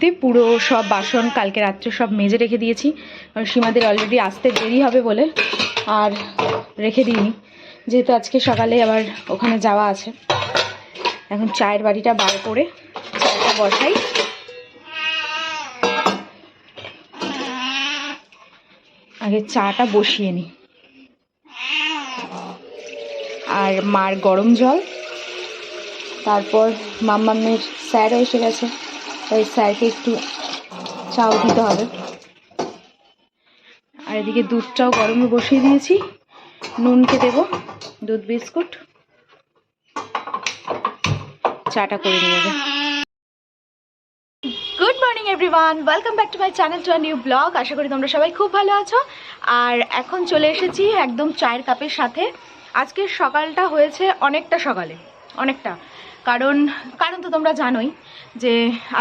বালতিতে পুরো সব বাসন কালকে রাত্রে সব মেজে রেখে দিয়েছি। কারণ সীমাদের অলরেডি আসতে দেরি হবে বলে আর রেখে দিইনি। যেহেতু আজকে সকালে আবার ওখানে যাওয়া আছে। এখন চায়ের বাড়িটা বার করে চাটা বসাই। আগে চাটা বসিয়ে নিই আর মার গরম জল। তারপর মাম্মামের স্যারও এসে গেছে। তাই স্যারকে একটু চাও দিতে হবে। আর এদিকে দুধটাও গরমে বসিয়ে দিয়েছি। নুনকে দেব, দুধ, বিস্কুট। চাটা করে নিয়ে good morning everyone welcome back to my channel to new vlog আশা করি তোমরা সবাই খুব ভালো আছো। আর এখন চলে এসেছি একদম চায়ের কাপের সাথে। আজকের সকালটা হয়েছে অনেকটা সকালে, অনেকটা। কারণ কারণ তো তোমরা জানোই যে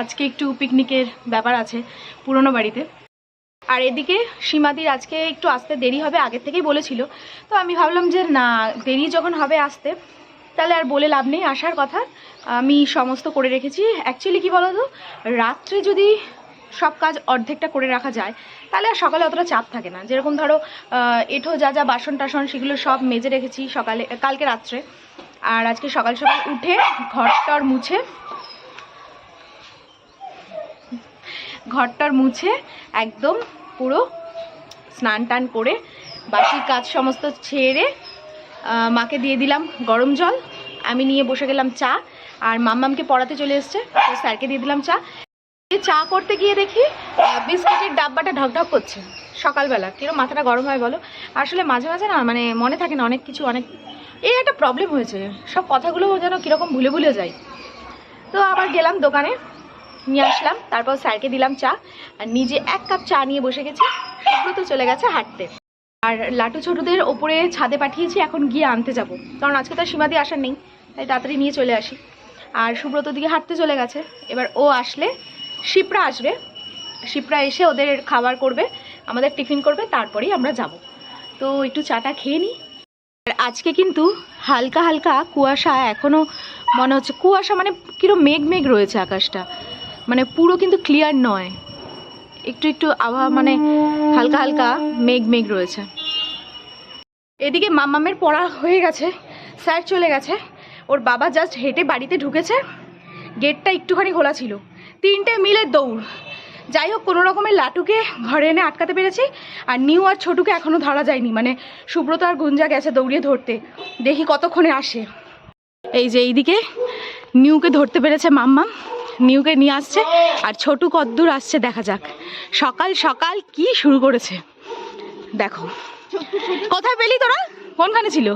আজকে একটু পিকনিকের ব্যাপার আছে পুরনো বাড়িতে। আর এদিকে সীমাদির আজকে একটু আসতে দেরি হবে, আগের থেকেই বলেছিল। তো আমি ভাবলাম যে না, দেরি যখন হবে আসতে, তাহলে আর বলে লাভ নেই, আসার কথা আমি সমস্ত করে রেখেছি। অ্যাকচুয়ালি কী বলো তো রাত্রে যদি সব কাজ অর্ধেকটা করে রাখা যায় তাহলে আর সকালে অতটা চাপ থাকে না। যেরকম ধরো এঁঠো যা যা বাসন টাসন সেগুলো সব মেজে রেখেছি সকালে কালকে রাত্রে। আর আজকে সকাল সকাল উঠে ঘরটর মুছে ঘরটর মুছে একদম পুরো স্নান টান করে বাকি কাজ সমস্ত ছেড়ে মাকে দিয়ে দিলাম গরম জল। আমি নিয়ে বসে গেলাম চা। আর মাম্মামকে পড়াতে চলে এসছে স্যারকে দিয়ে দিলাম চা। চা করতে গিয়ে দেখি বিস্কুটের ডাব্বাটা ঢকঢক করছে। সকালবেলা, কিরম মাথাটা গরম হয় বলো? আসলে মাঝে মাঝে না মানে মনে থাকে না, অনেক কিছু, অনেক এই একটা প্রবলেম হয়েছে, সব কথাগুলো যেন কীরকম ভুলে ভুলে যায়। তো আবার গেলাম দোকানে, নিয়ে আসলাম, তারপর স্যারকে দিলাম চা, আর নিজে এক কাপ চা নিয়ে বসে গেছি, সুব্রত চলে গেছে হাঁটতে। আর লাটু ছোটদের ওপরে ছাদে পাঠিয়েছি, এখন গিয়ে আনতে যাব। কারণ আজকে তো আর সীমাদি আসার নেই, তাই তাড়াতাড়ি নিয়ে চলে আসি। আর সুব্রত দিকে হাঁটতে চলে গেছে, এবার ও আসলে শিপ্রা আসবে। শিপ্রা এসে ওদের খাবার করবে, আমাদের টিফিন করবে, তারপরেই আমরা যাব। তো একটু চাটা খেয়ে নিই আর আজকে কিন্তু হালকা হালকা কুয়াশা এখনও মনে হচ্ছে, কুয়াশা মানে কিরম মেঘ মেঘ রয়েছে আকাশটা। মানে পুরো কিন্তু ক্লিয়ার নয়। একটু একটু আবহাওয়া মানে হালকা হালকা মেঘ মেঘ রয়েছে। এদিকে মামামের পড়া হয়ে গেছে, স্যার চলে গেছে। ওর বাবা জাস্ট হেঁটে বাড়িতে ঢুকেছে। গেটটা একটুখানি খোলা ছিল। তিনটে মিলে দৌড়। যাই হোক কোনো রকমের লাটুকে ঘরে এনে আটকাতে পেরেছি আর নিউ আর ছোটুকে এখনও ধরা যায়নি মানে সুব্রত আর গুঞ্জা গেছে দৌড়িয়ে ধরতে। দেখি কতক্ষণে আসে। এই যে এইদিকে নিউকে ধরতে পেরেছে মাম্মাম নিউকে নিয়ে আসছে আর ছোটু কদ্দূর আসছে দেখা যাক। সকাল সকাল কি শুরু করেছে। দেখো। কোথায় পেলি তোরা? কোনখানে ছিল।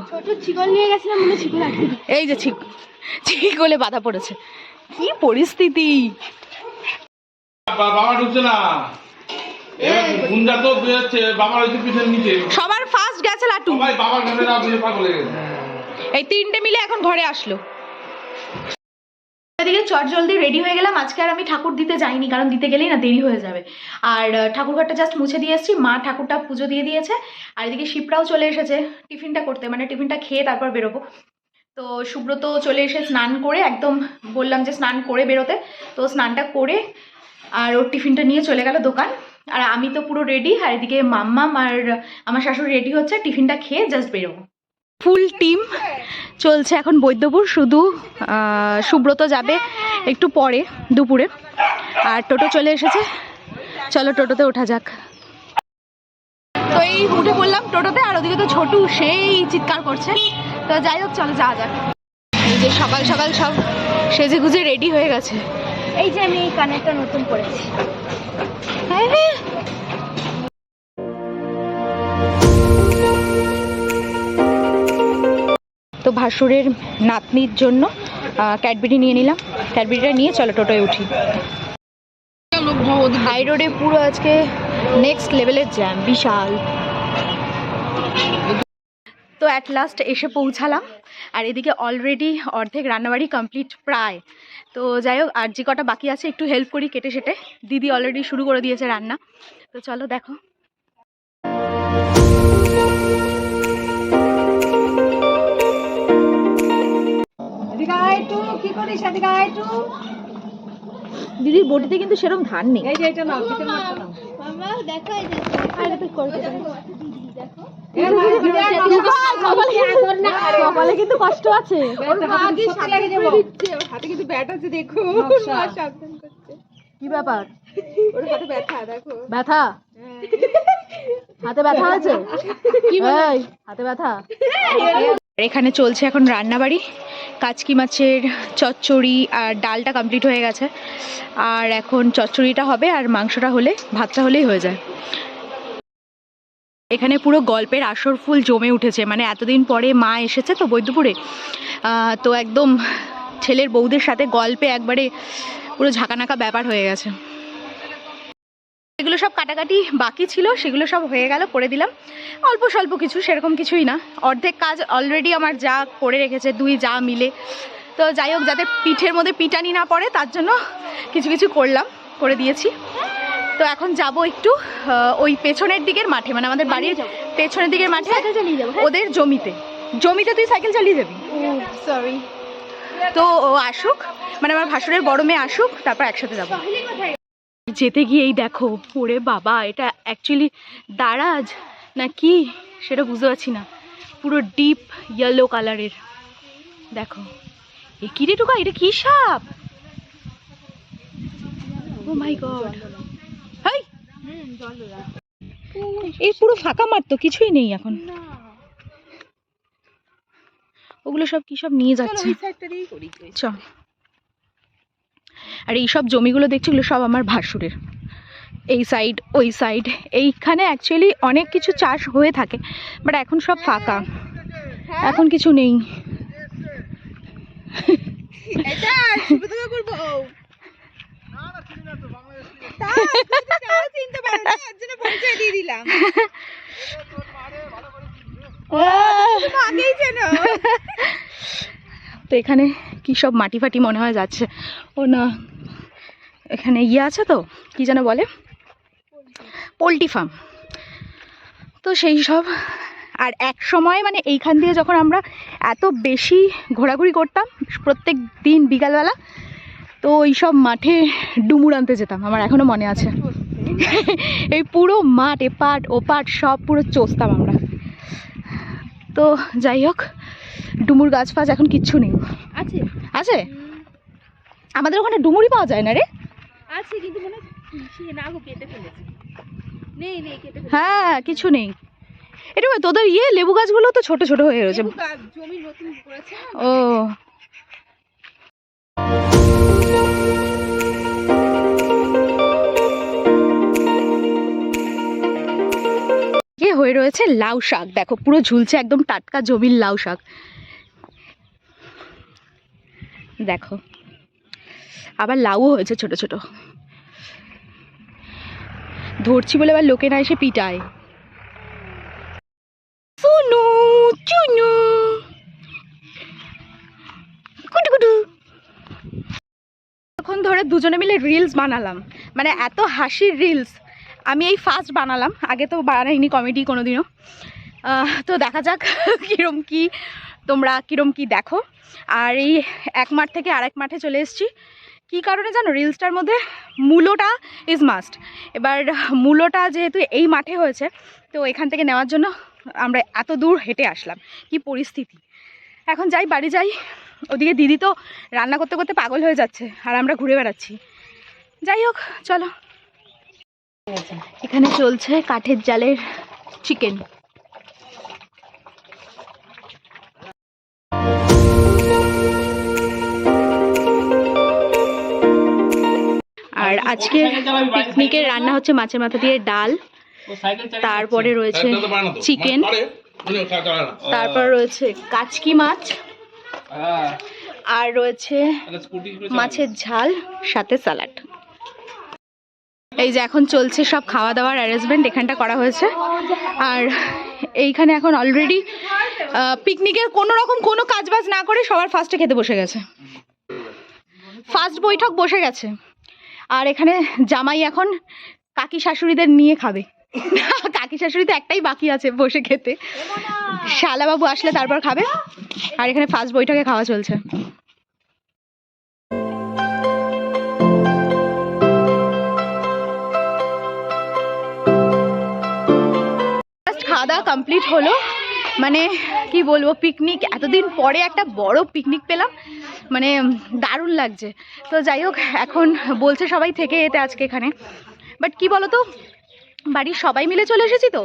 এই যে ঠিক ঠিক বলে বাধা পড়েছে। কি পরিস্থিতি? বাবা ঢুকছে না। এবার তো বেরোচ্ছে বাবার হচ্ছে পিছনে নিচে। সবার ফার্স্ট গেছে লাটু। সবাই বাবার ঘরে না বুঝে পাগল হয়ে গেছে এই তিনটে মিলে এখন ঘরে আসলো। এদিকে চট জলদি রেডি হয়ে গেলাম। আজকে আর আমি ঠাকুর দিতে যাইনি কারণ দিতে গেলেই না দেরি হয়ে যাবে। আর ঠাকুরঘরটা জাস্ট মুছে দিয়ে এসেছি। মা ঠাকুরটা পুজো দিয়ে দিয়েছে। আর এদিকে শিপ্রাও চলে এসেছে টিফিনটা করতে। মানে টিফিনটা খেয়ে তারপর বেরোবো। তো সুব্রত চলে এসে স্নান করে একদম বললাম যে স্নান করে বেরোতে। তো স্নানটা করে আর ওর টিফিনটা নিয়ে চলে গেল দোকান। আর আমি তো পুরো রেডি আর এদিকে মাম্মাম আর আমার শাশুড়ি রেডি হচ্ছে, টিফিনটা খেয়ে জাস্ট বেরোবো। ফুল টিম চলছে এখন বৈদ্যপুর, শুধু সুব্রত যাবে একটু পরে দুপুরে। আর টোটো চলে এসেছে, চলো টোটোতে ওঠা যাক। তো এই উঠে পড়লাম টোটোতে, আর ওদিকে তো ছোটু, সেই চিৎকার করছে। তো যাই হোক, চলো যাওয়া যাক। এই যে সকাল সকাল সব সেজে গুজে রেডি হয়ে গেছে। এই যে আমি এই কানেরটা নতুন করেছি হ্যাঁ হ্যাঁ। তো ভাসুরের নাতনির জন্য ক্যাডবেরি নিয়ে নিলাম। ক্যাডবেরিটা নিয়ে চলো টোটোয় উঠি। হাই রোডে পুরো আজকে নেক্সট লেভেলের জ্যাম বিশাল। তো অ্যাট লাস্ট এসে পৌঁছালাম। আর এদিকে অলরেডি অর্ধেক রান্নাবাড়ি কমপ্লিট প্রায়। তো যাই হোক আর যে কটা বাকি আছে একটু হেল্প করি কেটে সেটে। দিদি অলরেডি শুরু করে দিয়েছে রান্না। তো চলো দেখো। দিদির বটিতে কিন্তু সেরকম ধান নেই। দেখো। কপালে কিন্তু কষ্ট আছে। হাতে কিন্তু ব্যাট আছে দেখো কি ব্যাপার? ব্যথা? হাতে ব্যথা আছে? হাতে ব্যথা। এখানে চলছে এখন রান্নাবাড়ি। কাচকি মাছের চচ্চড়ি আর ডালটা কমপ্লিট হয়ে গেছে। আর এখন চচ্চড়িটা হবে আর মাংসটা হলে, ভাতটা হলেই হয়ে যায়। এখানে পুরো গল্পের আসর ফুল জমে উঠেছে। মানে এতদিন পরে মা এসেছে তো বৈদ্যপুরে। তো একদম ছেলের বউদের সাথে গল্পে একবারে পুরো ঝাঁকানাকা ব্যাপার হয়ে গেছে। এগুলো সব কাটাকাটি বাকি ছিল, সেগুলো সব হয়ে গেল, করে দিলাম। অল্প স্বল্প কিছু, সেরকম কিছুই না। অর্ধেক কাজ অলরেডি আমার যা করে রেখেছে, দুই যা মিলে। তো যাই হোক যাতে পিঠের মধ্যে পিটানি না পড়ে, তার জন্য কিছু কিছু করলাম, করে দিয়েছি। তো এখন যাব একটু ওই পেছনের দিকের মাঠে মানে আমাদের বাড়ির পেছনের দিকের মাঠে চালিয়ে যাব ওদের জমিতে। জমিতে তুই সাইকেল চালিয়ে যাবি? সরি তো ও আসুক মানে আমার ভাসুরের বড় মেয়ে আসুক তারপর একসাথে যাব। যেতে গিয়েই দেখো ওরে বাবা এটা অ্যাকচুয়ালি দারাজ না কি? সেটা বুঝতে পারছি না। পুরো ডিপ ইয়েলো কালারের দেখো। এ কি রে টুকা এটা কি সাপ? ও মাই গড এই পুরো ফাঁকা মাঠ তো কিছুই নেই এখন। ওগুলো সব কি সব নিয়ে যাচ্ছে? চ আর এই সব জমিগুলো দেখছি ওগুলো সব আমার ভাসুরের। এই সাইড ওই সাইড এইখানে অ্যাকচুয়ালি অনেক কিছু চাষ হয়ে থাকে বাট এখন সব ফাঁকা। এখন কিছু নেই। তো এখানে কি সব মাটি ফাটি মনে হয় যাচ্ছে? ও না, এখানে ইয়ে আছে তো, কি যেন বলে? Poultry farm. তো সেই সব, আর এক সময় মানে এইখান দিয়ে যখন আমরা এত বেশি ঘোরাঘুরি করতাম, প্রত্যেক দিন বিকালবেলা, তো ওই সব মাঠে ডুমুর আনতে যেতাম, আমার এখনও মনে আছে। এই পুরো মাঠ এপাট ওপাট সব পুরো চষতাম আমরা। তো যাই হোক ডুমুর গাছ ফাছ এখন কিচ্ছু নেই। আছে। আছে? আমাদের ওখানে ডুমুরি পাওয়া যায় না রে? আছে কিন্তু মনে হয় না গো কেটে ফেলেছে। নেই নেই কেটে ফেলেছে। হ্যাঁ কিছু নেই। এটা তোদের ইয়ে লেবু গাছগুলো তো ছোট ছোট হয়ে রয়েছে। জমি নতুন করেছে না ও। হয়ে রয়েছে লাউ শাক। দেখো, পুরো ঝুলছে একদম টাটকা জমির লাউ শাক। দেখো, আবার লাউও হয়েছে ছোট ছোট। ধরছি বলে আবার লোকে না এসে পিটায়। সুনু চুনু। কুটু কুটু। এখন ধরে দুজনে মিলে রিলস বানালাম। মানে এত হাসির রিলস আমি এই ফার্স্ট বানালাম আগে তো বানাইনি কমেডি কোনোদিনও। আহ, তো দেখা যাক কীরম কি তোমরা কীরম কি দেখো। আর এই এক মাঠ থেকে আরেক মাঠে চলে এসেছি। কী কারণে জানো? রিলসটার মধ্যে মূলোটা ইজ মাস্ট এবার মূলোটা যেহেতু এই মাঠে হয়েছে তো এখান থেকে নেওয়ার জন্য আমরা এত দূর হেঁটে আসলাম। কি পরিস্থিতি। এখন যাই বাড়ি যাই। ওদিকে দিদি তো রান্না করতে করতে পাগল হয়ে যাচ্ছে আর আমরা ঘুরে বেড়াচ্ছি। যাই হোক চলো। এখানে চলছে কাঠের জালের চিকেন। আর আজকে পিকনিকের রান্না হচ্ছে মাছের মাথা দিয়ে ডাল। তারপরে রয়েছে চিকেন। তারপর রয়েছে কাচকি মাছ। আর রয়েছে মাছের ঝাল, সাথে স্যালাড এই যে এখন চলছে সব খাওয়া দাওয়ার অ্যারেঞ্জমেন্ট এখানটা করা হয়েছে। আর এইখানে এখন অলরেডি পিকনিকের কোনো রকম কোনো কাজবাজ না করে সবার ফার্স্টে খেতে বসে গেছে। ফার্স্ট বৈঠক বসে গেছে। আর এখানে জামাই এখন কাকি শাশুড়িদের নিয়ে খাবে। কাকি শাশুড়ি তো একটাই বাকি আছে বসে খেতে। শালাবাবু আসলে তারপর খাবে। আর এখানে ফার্স্ট বৈঠকে খাওয়া চলছে। জাস্ট খাওয়া দাওয়া কমপ্লিট হলো। মানে কি বলব পিকনিক এতদিন পরে একটা বড় পিকনিক পেলাম। মানে দারুণ লাগছে। তো যাই হোক, এখন বলছে সবাই থেকে এতে আজকে এখানে। বাট কি বলো তো বাড়ির সবাই মিলে চলে এসেছি তো।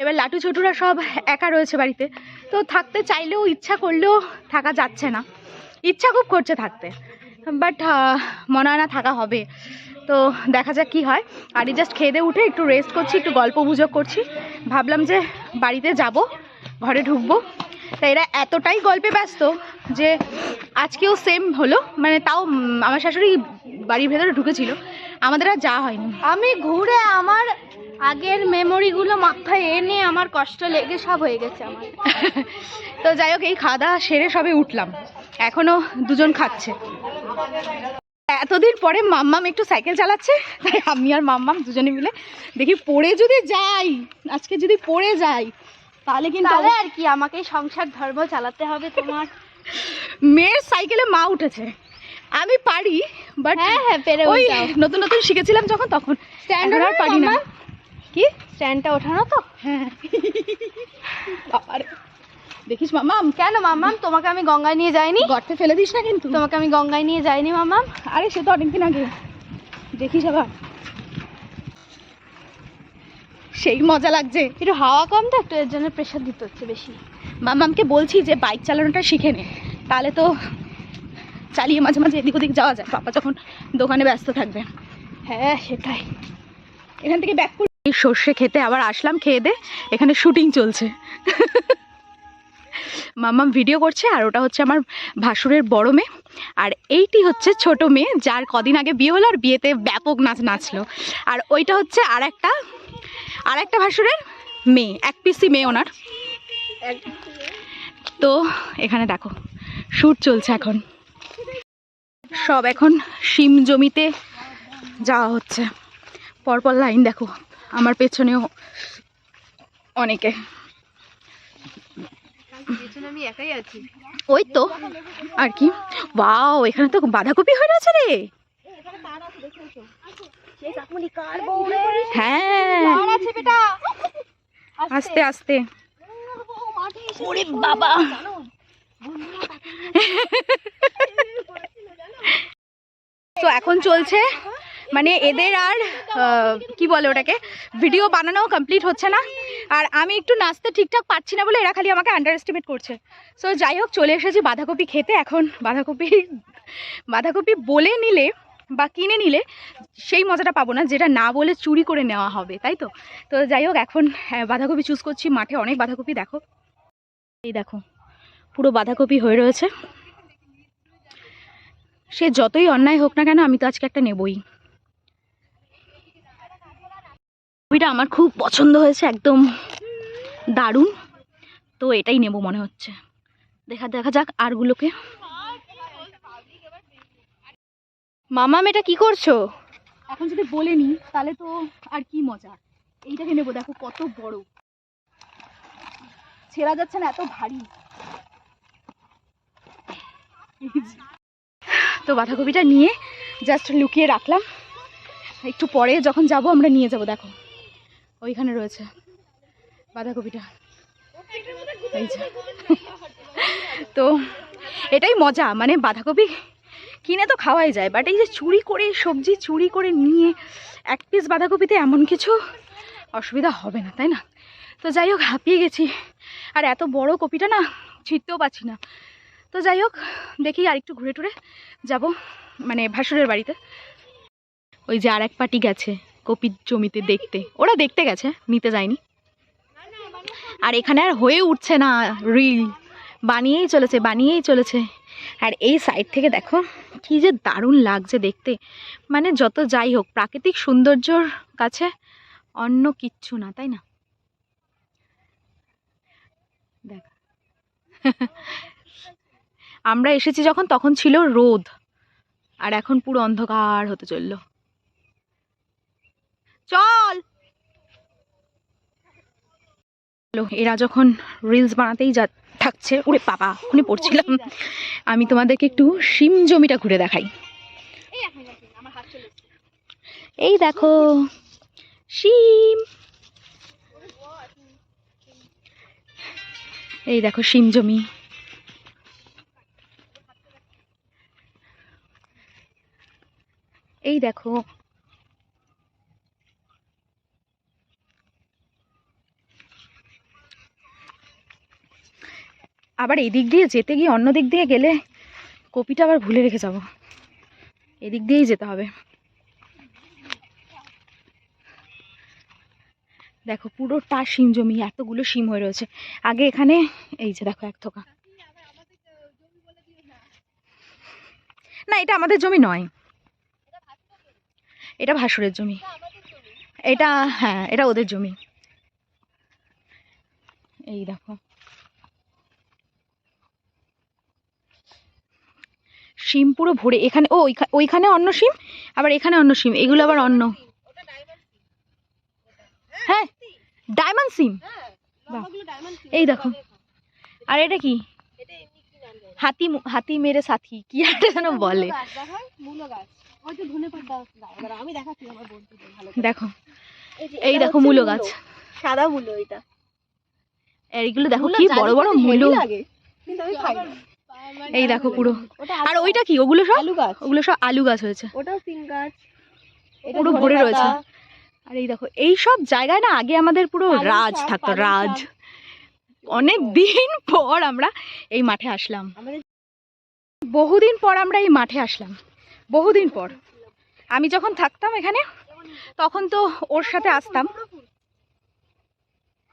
এবার লাটু ছোটুরা সব একা রয়েছে বাড়িতে। তো থাকতে চাইলেও, ইচ্ছা করলেও থাকা যাচ্ছে না। ইচ্ছা খুব করছে থাকতে। বাট মনে হয় না থাকা হবে। তো দেখা যাক কি হয়। আর এই জাস্ট খেয়ে দিয়ে উঠে একটু রেস্ট করছি একটু গল্প গুজব করছি। ভাবলাম যে বাড়িতে যাব ঘরে ঢুকবো। তা এরা এতটাই গল্পে ব্যস্ত যে আজকেও সেম হলো। মানে তাও আমার শাশুড়ি বাড়ির ভেতরে ঢুকেছিল। আমাদের আর যাওয়া হয়নি। আমি ঘুরে আমার আগের মেমোরিগুলো মাথায় এনে আমার কষ্ট লেগে সব হয়ে গেছে আমার। তো যাই হোক এই খাওয়া দাওয়া সেরে সবে উঠলাম। এখনও দুজন খাচ্ছে। এতদিন পরে মাম্মাম একটু সাইকেল চালাচ্ছে তাই আমি আর মাম্মাম দুজনে মিলে দেখি পড়ে যদি যাই আজকে যদি পড়ে যাই তাহলে কিন্তু তাহলে আর কি আমাকে সংসার ধর্ম চালাতে হবে তোমার। মেয়ের সাইকেলে মা উঠেছে। আমি পারি বাট হ্যাঁ হ্যাঁ পেরে ওই নতুন নতুন শিখেছিলাম যখন তখন। স্ট্যান্ড আর পারি না। কি? স্ট্যান্ডটা ওঠানো তো? হ্যাঁ। দেখিস মামাম। কেন মাম্মাম তোমাকে আমি গঙ্গায় নিয়ে যাইনি। গর্তে ফেলে দিস না কিন্তু। তোমাকে আমি গঙ্গায় নিয়ে যাইনি মাম্মাম আরে সে তো অনেকদিন আগে। দেখিস আবার। সেই মজা লাগছে। একটু হাওয়া কম তো একটু এর জন্য প্রেশার দিতে হচ্ছে বেশি। মামামকে বলছি যে বাইক চালানোটা শিখে নে। তাহলে তো চালিয়ে মাঝে মাঝে এদিক ওদিক যাওয়া যায়। পাপা যখন দোকানে ব্যস্ত থাকবে। হ্যাঁ সেটাই। এখান থেকে ব্যাক করি এই সর্ষে খেতে আবার আসলাম খেয়ে দে। এখানে শুটিং চলছে। মাম্মাম ভিডিও করছে আর ওটা হচ্ছে আমার ভাসুরের বড় মেয়ে। আর এইটি হচ্ছে ছোট মেয়ে যার কদিন আগে বিয়ে হলো আর বিয়েতে ব্যাপক নাচ নাচলো। আর ওইটা হচ্ছে আর একটা আর একটা ভাসুরের মেয়ে, এক পিসি মেয়ে ওনার। তো এখানে দেখো শ্যুট চলছে এখন। সব এখন শিম জমিতে যাওয়া হচ্ছে। পরপর লাইন দেখো, আমার পেছনেও অনেকে। ওই তো আর কি? বাও এখানে তো বাঁধাকপি হয়ে রয়েছে রে। হ্যাঁ। আস্তে আস্তে। ওরে বাবা। তো এখন চলছে মানে এদের আর কি বলে ওটাকে ভিডিও বানানো কমপ্লিট হচ্ছে না। আর আমি একটু নাচতে ঠিকঠাক পাচ্ছি না বলে এরা খালি আমাকে আন্ডার এস্টিমেট করছে। সো যাই হোক চলে এসেছি বাঁধাকপি খেতে এখন। বাঁধাকপি বাঁধাকপি বলে নিলে বা কিনে নিলে সেই মজাটা পাবো না যেটা না বলে চুরি করে নেওয়া হবে তাই তো? তো যাই হোক এখন হ্যাঁ, বাঁধাকপি চুজ করছি। মাঠে অনেক বাঁধাকপি দেখো। এই দেখো পুরো বাঁধাকপি হয়ে রয়েছে। সে যতই অন্যায় হোক না কেন আমি তো আজকে একটা নেবই। কপিটা আমার খুব পছন্দ হয়েছে একদম দারুণ। তো এটাই নেব মনে হচ্ছে। দেখা দেখা যাক আরগুলোকে। মামাম এটা কি করছ? এখন যদি বলে নি তাহলে তো আর কি মজা। এইটাকে নেব দেখো কত বড়। ছেঁড়া যাচ্ছে না এত ভারী। তো বাঁধাকপিটা নিয়ে জাস্ট লুকিয়ে রাখলাম। একটু পরে যখন যাব আমরা নিয়ে যাব দেখো। ওইখানে রয়েছে বাঁধাকপিটা। তো এটাই মজা মানে বাঁধাকপি কিনে তো খাওয়াই যায় বাট এই যে চুরি করে সবজি চুরি করে নিয়ে এক পিস বাঁধাকপিতে এমন কিছু অসুবিধা হবে না, তাই না? তো যাই হোক, হাঁপিয়ে গেছি। আর এত বড় কপিটা না, ছিটতেও পাচ্ছি না। তো যাই হোক, দেখি আর একটু ঘুরে টুরে যাব মানে ভাসুরের বাড়িতে। ওই যে আর এক পার্টি গেছে। কপির জমিতে দেখতে। ওরা দেখতে গেছে, নিতে যায়নি। আর এখানে আর হয়ে উঠছে না রিল বানিয়েই চলেছে বানিয়েই চলেছে। আর এই সাইড থেকে দেখো, কি যে দারুণ লাগছে দেখতে। মানে যত যাই হোক, প্রাকৃতিক সৌন্দর্যর কাছে অন্য কিচ্ছু না, তাই না? দেখ। আমরা এসেছি যখন, তখন ছিল রোদ। আর এখন পুরো অন্ধকার হতে চলল। চল। এরা যখন রিলস বানাতেই যা থাকছে, ওরে বাবা ওখানে পড়ছিলাম আমি তোমাদেরকে একটু শিম জমিটা ঘুরে দেখাই। এই দেখো, শিম। এই দেখো, শিম জমি। এই দেখো আবার এদিক দিয়ে যেতে গিয়ে অন্য দিক দিয়ে গেলে কপিটা আবার ভুলে রেখে যাব। এদিক দিয়েই যেতে হবে। দেখো পুরোটা শিম জমি, এতগুলো শিম হয়ে রয়েছে। আগে এখানে, এই যে দেখো এক থোকা। না, এটা আমাদের জমি নয়। এটা ভাসুরের জমি। এটা হ্যাঁ এটা ওদের জমি। এই দেখো। শিম পুরো ভরে এখানে ও ওইখা- ওইখানে অন্য শিম আবার এখানে অন্য শিম এগুলো আবার অন্য হ্যাঁ ডায়মন্ড সিম। এই দেখো। আর এটা কি? হাতি হাতি মেরে সাথী কি একটা যেন বলে। দেখো এই দেখো মূলো গাছ। সাদা মূলো এটা। এইগুলো দেখো কি বড় বড় মূলো। লাগে কিন্তু আমি খাই। এই দেখো পুরো। আর ওইটা কি? ওগুলো সব? আলু গাছ। ওগুলো সব আলু গাছ হয়েছে। ওটাও সিম গাছ। পুরো ভরে রয়েছে। আর এই দেখো এই সব জায়গায় না আগে আমাদের পুরো রাজ থাকতো রাজ। অনেক দিন পর আমরা এই মাঠে আসলাম। বহুদিন পর আমরা এই মাঠে আসলাম। বহুদিন পর। আমি যখন থাকতাম এখানে তখন তো ওর সাথে আসতাম।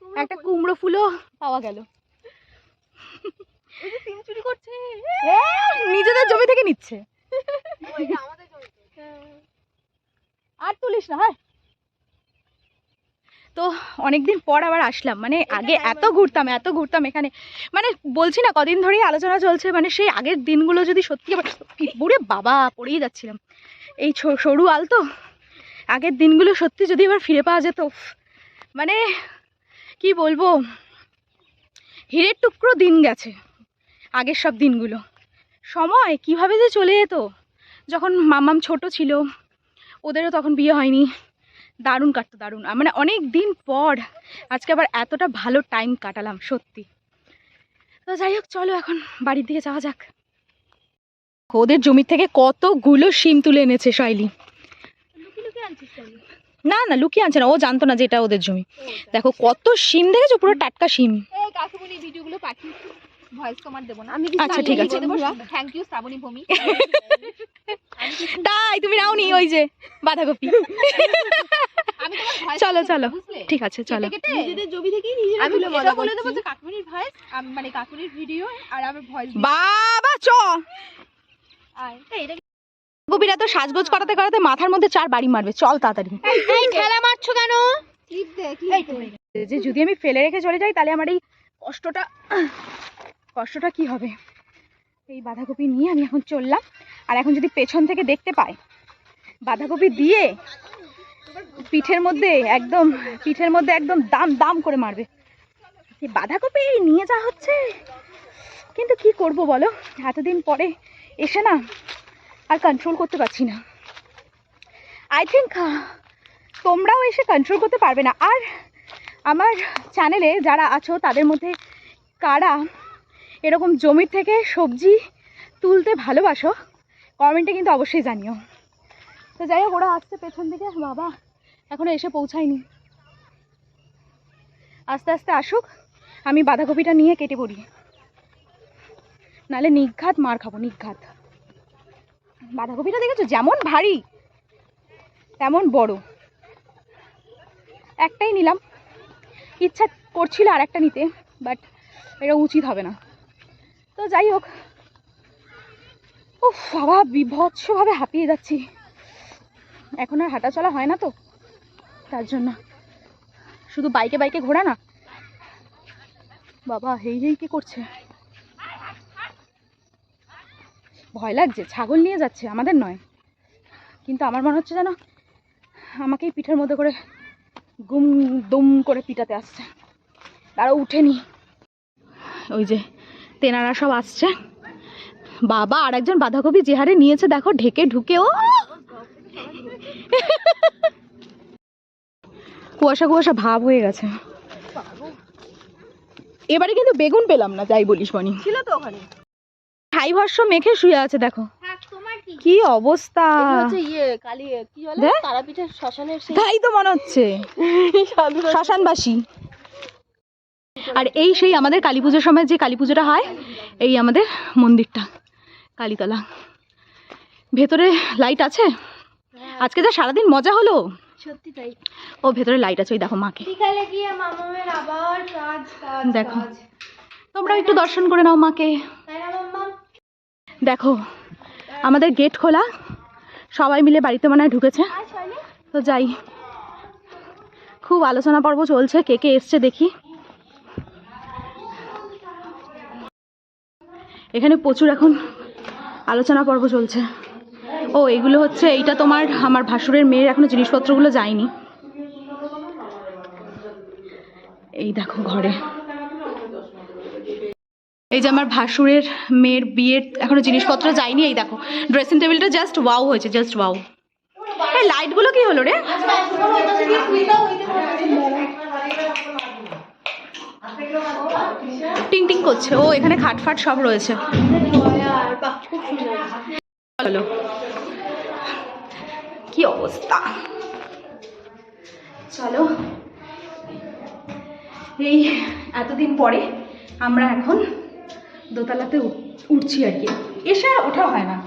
একটা কুমড়ো ফুলও পাওয়া গেল। সিম চুরি করছে। নিজেদের জমি থেকে নিচ্ছে। আর তুলিস না হয়। তো অনেকদিন পর আবার আসলাম মানে আগে এত ঘুরতাম এত ঘুরতাম এখানে। মানে বলছি না কদিন ধরেই আলোচনা চলছে মানে সেই আগের দিনগুলো যদি সত্যি আবার পুরে বাবা পড়েই যাচ্ছিলাম। এই সরু আলতো আগের দিনগুলো সত্যি যদি আবার ফিরে পাওয়া যেত মানে কি বলব হিরের টুকরো দিন গেছে। আগের সব দিনগুলো। সময় কীভাবে যে চলে যেত। যখন মামাম ছোট ছিল ওদেরও তখন বিয়ে হয়নি। দারুণ কাটতো দারুণ। মানে অনেক দিন পর আজকে আবার এতটা ভালো টাইম কাটালাম সত্যি। তো যাই হোক চলো এখন বাড়ির দিকে যাওয়া যাক। ওদের জমি থেকে কতগুলো শিম তুলে এনেছে শৈলি। না না লুকিয়ে আনছে না। ও জানতো না যে এটা ওদের জমি। দেখো কত শিম দেখেছ? পুরো টাটকা শিম। কাকুমনি ভিডিওগুলো পাঠিয়েছি। ভয়েস দেবো না। আমি আচ্ছা, ঠিক আছে। থ্যাংক ইউ শ্রাবণী ভূমি তাই তুমি নাওনি ওই যে বাঁধাকপি। চলো চলো। ঠিক আছে চলো। নিজেদের জমি থেকেই নিজেরা তুলে মজা বলে দেবো যে ভয়েস মানে কাকুনির ভিডিও আর আমার ভয়েস বাবা চ। এটা গোপীরা তো সাজগোজ করাতে করাতে মাথার মধ্যে চার বাড়ি মারবে। চল তাড়াতাড়ি। এই ঠেলা মারছো কেন? যে যদি আমি ফেলে রেখে চলে যাই তাহলে আমার এই কষ্টটা কষ্টটা কি হবে? এই বাঁধাকপি নিয়ে আমি এখন চললাম। আর এখন যদি পেছন থেকে দেখতে পাই, বাঁধাকপি দিয়ে পিঠের মধ্যে একদম, পিঠের মধ্যে একদম দাম দাম করে মারবে। বাঁধাকপি নিয়ে যাওয়া হচ্ছে? কিন্তু কি করব বলো? এতদিন পরে এসে না আর কন্ট্রোল করতে পারছি না। আই থিঙ্ক তোমরাও এসে কন্ট্রোল করতে পারবে না। আর আমার চ্যানেলে যারা আছো, তাদের মধ্যে কারা এরকম জমির থেকে সবজি তুলতে ভালোবাসো, কমেন্টে কিন্তু অবশ্যই জানিও। তো যাই হোক, ওরা আসছে পেছন দিকে, বাবা এখনও এসে পৌঁছায়নি। আস্তে আস্তে আসুক, আমি বাঁধাকপিটা নিয়ে কেটে পড়ি। নাহলে নিঘাত মার খাব, নিঘাত। বাঁধাকপিটা দেখেছ? যেমন ভারী, তেমন বড়। একটাই নিলাম। ইচ্ছা করছিল আর একটা নিতে, বাট এটা উচিত হবে না। তো যাই হোক। উফ, বাবা, বিভৎসভাবে হাঁপিয়ে যাচ্ছি। এখন আর হাঁটা চলা হয় না তো, তার জন্য। শুধু বাইকে বাইকে ঘোরা না। বাবা, হেই হেই কি করছে? ভয় লাগছে, ছাগল নিয়ে যাচ্ছে, আমাদের নয়। কিন্তু আমার মনে হচ্ছে যেন আমাকেই পিঠের মধ্যে করে গুম দুম করে পিটাতে আসছে। তারা উঠেনি ওই যে তেনারা সব আসছে। বাবা আর একজন বাঁধাকপি যে হারে নিয়েছে দেখো ঢেকে ঢুকে ও! কুয়াশা কুয়াশা ভাব হয়ে গেছে। এবারে কিন্তু বেগুন পেলাম না যাই বলিস বনি ছিল তো ওখানে। ছাই ভস্য মেখে শুয়ে আছে দেখো। তোমার কি? কি অবস্থা? এটা হচ্ছে ইয়ে তাই তো মনে হচ্ছে। শ্মশানবাসী। আর এই সেই আমাদের কালী পুজোর সময় যে কালী পুজোটা হয় এই আমাদের মন্দিরটা কালীতলা। ভেতরে লাইট আছে? আজকে যা সারাদিন মজা হলো। সত্যি তাই। ও ভেতরে লাইট আছে ওই দেখো মাকে। বিকালে গিয়ে মামামের আবার কাজ কাজ দেখো। তোমরা একটু দর্শন করে নাও মাকে। দেখো আমাদের গেট খোলা। সবাই মিলে বাড়িতে মনে হয় ঢুকেছে। তো যাই। খুব আলোচনা পর্ব চলছে কে কে এসছে দেখি। এখানে প্রচুর এখন আলোচনা পর্ব চলছে। ও, এগুলো হচ্ছে এইটা তোমার আমার ভাসুরের মেয়ের এখনও জিনিসপত্রগুলো যায়নি। এই দেখো ঘরে। এই যে আমার ভাসুরের মেয়ের বিয়ের এখনও জিনিসপত্র যায়নি, এই দেখো। ড্রেসিং টেবিলটা জাস্ট ওয়াও হয়েছে জাস্ট ওয়াও লাইটগুলো কি হলো রে? টিং টিং করছে। ও এখানে খাটফাট সব রয়েছে। কি অবস্থা? চলো। এই এতদিন পরে আমরা এখন দোতলাতে উঠ- উঠছি আর কি। এসে আর ওঠা হয় না।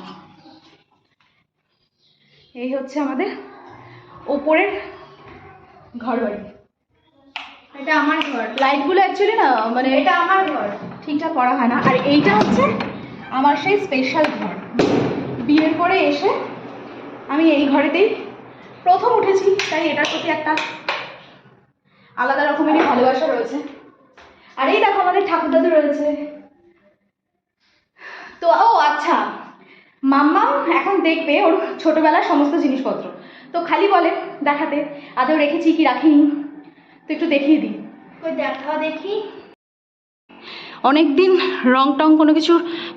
এই হচ্ছে আমাদের ওপরের ঘর বাড়ি এটা আমার ঘর। লাইটগুলো অ্যাকচুয়ালি না মানে এটা আমার ঘর। ঠিকঠাক করা হয় না। আর এইটা হচ্ছে আমার সেই স্পেশাল ঘর। বিয়ের পরে এসে আমি এই ঘরেতেই প্রথম উঠেছি তাই এটার প্রতি একটা আলাদা রকমেরই ভালোবাসা রয়েছে। আর এই দেখো আমাদের ঠাকুর দাদু রয়েছে। তো ও আচ্ছা মাম্মা এখন দেখবে ওর ছোটবেলার সমস্ত জিনিসপত্র। তো খালি বলে দেখাতে আদৌ রেখেছি কি রাখিনি? তো একটু দেখিয়ে দিই। ওই দেখা দেখি। অনেক দিন রং টং কোনো কিছু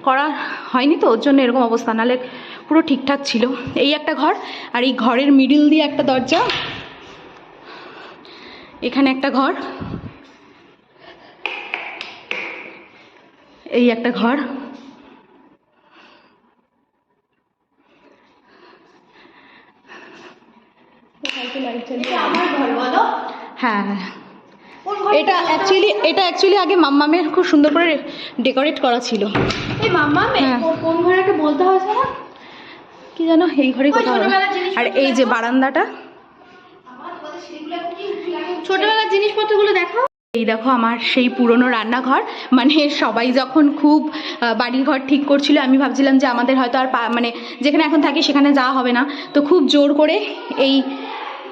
করা হয়নি তো ওর জন্য এরকম অবস্থা। নাহলে পুরো ঠিকঠাক ছিল। এই একটা ঘর আর এই ঘরের মিডিল দিয়ে একটা দরজা। এখানে একটা ঘর। এই একটা ঘর। আমার ঘর বলো। হ্যাঁ হ্যাঁ। এটা অ্যাকচুয়ালি এটা অ্যাকচুয়ালি আগে মাম্মামের খুব সুন্দর করে ডেকোরেট করা ছিল। এই মাম্মা হ্যাঁ। কোন ঘরে একটা বলতে হয়েছে না কি জানো এই ঘরে কোথাও আর এই যে বারান্দাটা। ছোটবেলার জিনিসপত্রগুলো দেখো। এই দেখো আমার সেই পুরনো রান্নাঘর। মানে সবাই যখন খুব বাড়িঘর ঠিক করছিল আমি ভাবছিলাম যে আমাদের হয়তো আর মানে যেখানে এখন থাকি সেখানে যাওয়া হবে না। তো খুব জোর করে এই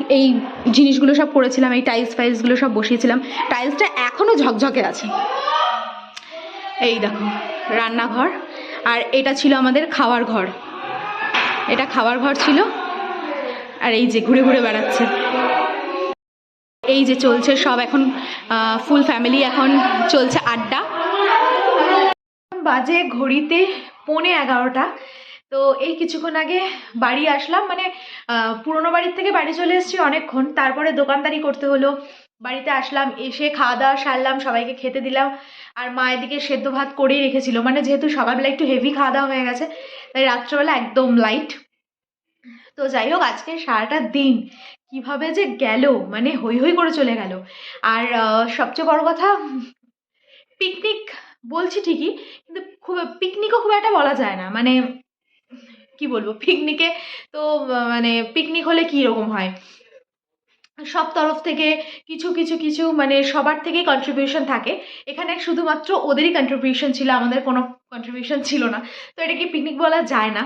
এই জিনিসগুলো সব করেছিলাম, এই টাইলস ফাইলসগুলো সব বসিয়েছিলাম। টাইলসটা এখনও ঝকঝকে আছে। এই দেখো, রান্নাঘর। আর এটা ছিল আমাদের খাওয়ার ঘর। এটা খাওয়ার ঘর ছিল। আর এই যে ঘুরে ঘুরে বেড়াচ্ছে। এই যে চলছে সব এখন ফুল ফ্যামিলি এখন চলছে আড্ডা। বাজে ঘড়িতে পৌনে এগারোটা। তো এই কিছুক্ষণ আগে বাড়ি আসলাম মানে পুরোনো বাড়ির থেকে বাড়ি চলে এসেছি অনেকক্ষণ। তারপরে দোকানদারি করতে হলো। বাড়িতে আসলাম, এসে খাওয়া দাওয়া সারলাম, সবাইকে খেতে দিলাম। আর মা এদিকে সেদ্ধ ভাত করেই রেখেছিল। মানে যেহেতু সকালবেলা একটু হেভি খাওয়া দাওয়া হয়ে গেছে, তাই রাত্রেবেলা একদম লাইট তো যাই হোক, আজকে সারাটা দিন কীভাবে যে গেল মানে হই হই করে চলে গেল। আর সবচেয়ে বড় কথা পিকনিক বলছি ঠিকই, কিন্তু খুব পিকনিকও খুব একটা বলা যায় না। মানে কি বলব পিকনিকে তো মানে পিকনিক হলে কী রকম হয়? সব তরফ থেকে কিছু কিছু কিছু মানে সবার থেকেই কন্ট্রিবিউশন থাকে। এখানে শুধুমাত্র ওদেরই কন্ট্রিবিউশন ছিল, আমাদের কোনো কন্ট্রিবিউশন ছিল না। তো এটাকে পিকনিক বলা যায় না?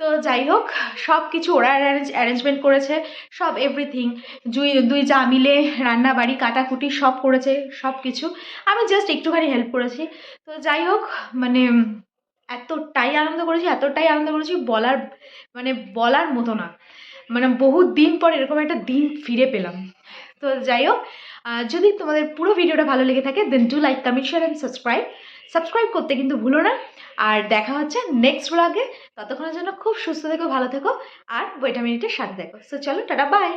তো যাই হোক, সব কিছু ওরা অ্যারেঞ্জ অ্যারেঞ্জমেন্ট করেছে, সব এভরিথিং দুই দুই যা মিলে রান্না বাড়ি, কাটাকুটি সব করেছে, সব কিছু। আমি জাস্ট একটুখানি হেল্প করেছি। তো যাই হোক মানে এতটাই আনন্দ করেছি, এতটাই আনন্দ করেছি বলার মানে বলার মতো না। মানে বহু দিন পর এরকম একটা দিন ফিরে পেলাম। তো যাই হোক যদি তোমাদের পুরো ভিডিওটা ভালো লেগে থাকে then do like comment share and subscribe subscribe করতে কিন্তু ভুলো না। আর দেখা হচ্ছে নেক্সট ব্লগে ততক্ষণের জন্য খুব সুস্থ থেকো, ভালো থেকো। আর বইটা মিনিটের সাথে দেখো সো চলো, টাটা বাই